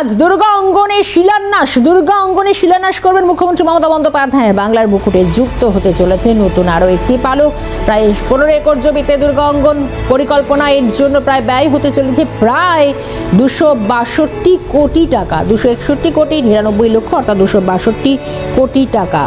আজ দুর্গা অঙ্গনে শিলান্যাস। দুর্গা অঙ্গনে শিলান্যাস করবেন মুখ্যমন্ত্রী মমতা বন্দ্যোপাধ্যায়। বাংলার মুকুটে যুক্ত হতে চলেছে নতুন আরও একটি পালক। প্রায় পনেরো একর জমিতে দুর্গা অঙ্গন পরিকল্পনা এর জন্য প্রায় ব্যয় হতে চলেছে প্রায় দুশো বাষট্টি কোটি টাকা। দুশো একষট্টি কোটি নিরানব্বই লক্ষ অর্থাৎ দুশো বাষট্টি কোটি টাকা।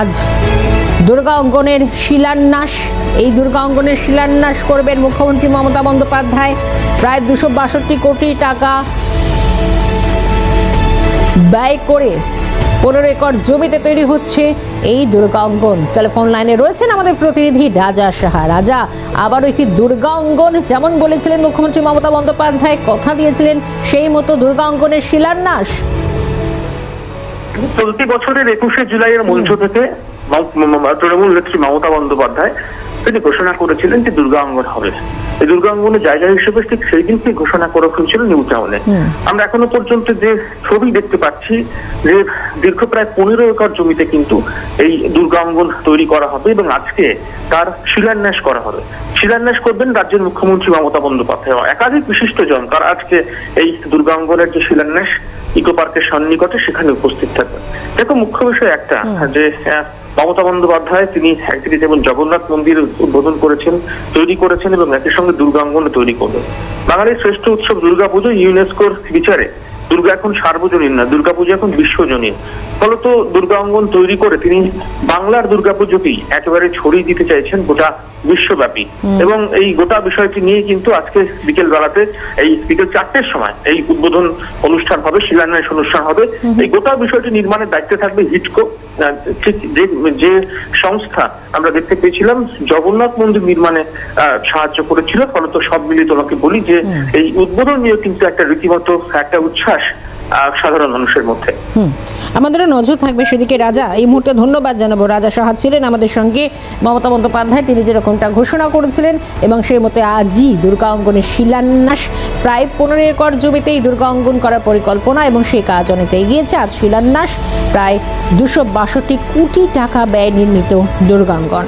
আজ দুর্গা অঙ্গনের শিলান্যাস, এই দুর্গা অঙ্গনের শিলান্যাস করবেন মুখ্যমন্ত্রী মমতা বন্দ্যোপাধ্যায়। প্রায় দুশো বাষট্টি কোটি টাকা ব্যয় করে পনেরো একর জমিতে তৈরি হচ্ছে এই দুর্গা অঙ্গন। টেলিফোন লাইনে রয়েছেন আমাদের প্রতিনিধি রাজা সাহা। রাজা, আবারও একটি দুর্গা অঙ্গন যেমন বলেছিলেন মুখ্যমন্ত্রী মমতা বন্দ্যোপাধ্যায়, কথা দিয়েছিলেন সেই মতো দুর্গা অঙ্গনের শিলান্যাস। চলতি বছরের একুশে জুলাইয়ের মঞ্চ থেকে তৃণমূল নেত্রী মমতা বন্দ্যোপাধ্যায় তিনি ঘোষণা করেছিলেন যে দুর্গা অঙ্গন হবে। এই দুর্গা অঙ্গনের জায়গা হিসেবে ঠিক সেই দিন থেকে ঘোষণা করে ফেলছিল নিউ টাউনে। আমরা এখনও পর্যন্ত যে ছবি দেখতে পাচ্ছি যে দীর্ঘ প্রায় পনেরো একর জমিতে কিন্তু এই দুর্গা অঙ্গন তৈরি করা হবে এবং আজকে তার শিলান্যাস করা হবে। শিলান্যাস করবেন রাজ্যের মুখ্যমন্ত্রী মমতা বন্দ্যোপাধ্যায়। একাধিক বিশিষ্ট জন তারা আজকে এই দুর্গা অঙ্গনের যে শিলান্যাস ইকো পার্কের সন্নিকটে সেখানে উপস্থিত থাকবেন। দেখো মুখ্য বিষয় একটা যে মমতা বন্দ্যোপাধ্যায় তিনি একদিকে যেমন জগন্নাথ মন্দির উদ্বোধন করেছেন তৈরি করেছেন এবং একই সঙ্গে দুর্গাঙ্গন তৈরি করবেন। বাঙালির শ্রেষ্ঠ উৎসব দুর্গাপুজো ইউনেস্কোর বিচারে। দুর্গা এখন সার্বজনীন না দুর্গাপুজো এখন বিশ্বজনীন। ফলত দুর্গা অঙ্গন তৈরি করে তিনি বাংলার দুর্গাপুজোকেই একেবারে ছড়িয়ে দিতে চাইছেন গোটা বিশ্বব্যাপী। এবং এই গোটা বিষয়টি নিয়ে কিন্তু আজকে বিকেল বেলাতে এই বিকেল চারটের সময় এই উদ্বোধন অনুষ্ঠান হবে শিলান্যাস অনুষ্ঠান হবে। এই গোটা বিষয়টি নির্মাণের দায়িত্বে থাকবে হিটকো। ঠিক যে যে সংস্থা আমরা দেখতে পেয়েছিলাম জগন্নাথ মন্দির নির্মাণে আহ, সাহায্য করেছিল। ফলত সব মিলিয়ে তোমাকে বলি যে এই উদ্বোধন নিয়ে কিন্তু একটা রীতিমতো একটা উচ্ছ্বাস আহ, সাধারণ মানুষের মধ্যে। আমাদেরও নজর থাকবে সেদিকে রাজা। এই মুহূর্তে ধন্যবাদ জানাব। রাজা সাহা ছিলেন আমাদের সঙ্গে। মমতা বন্দ্যোপাধ্যায় তিনি যেরকমটা ঘোষণা করেছিলেন, এবং সেই মতে আজই দুর্গা অঙ্গনের শিলান্যাস, প্রায় পনেরো একর জমিতেই দুর্গা অঙ্গন করার পরিকল্পনা, এবং সেই কাজ অনেকটা এগিয়েছে। আজ শিলান্যাস, প্রায় দুশো বাষট্টি কোটি টাকা ব্যয় নির্মিত দুর্গাঙ্গন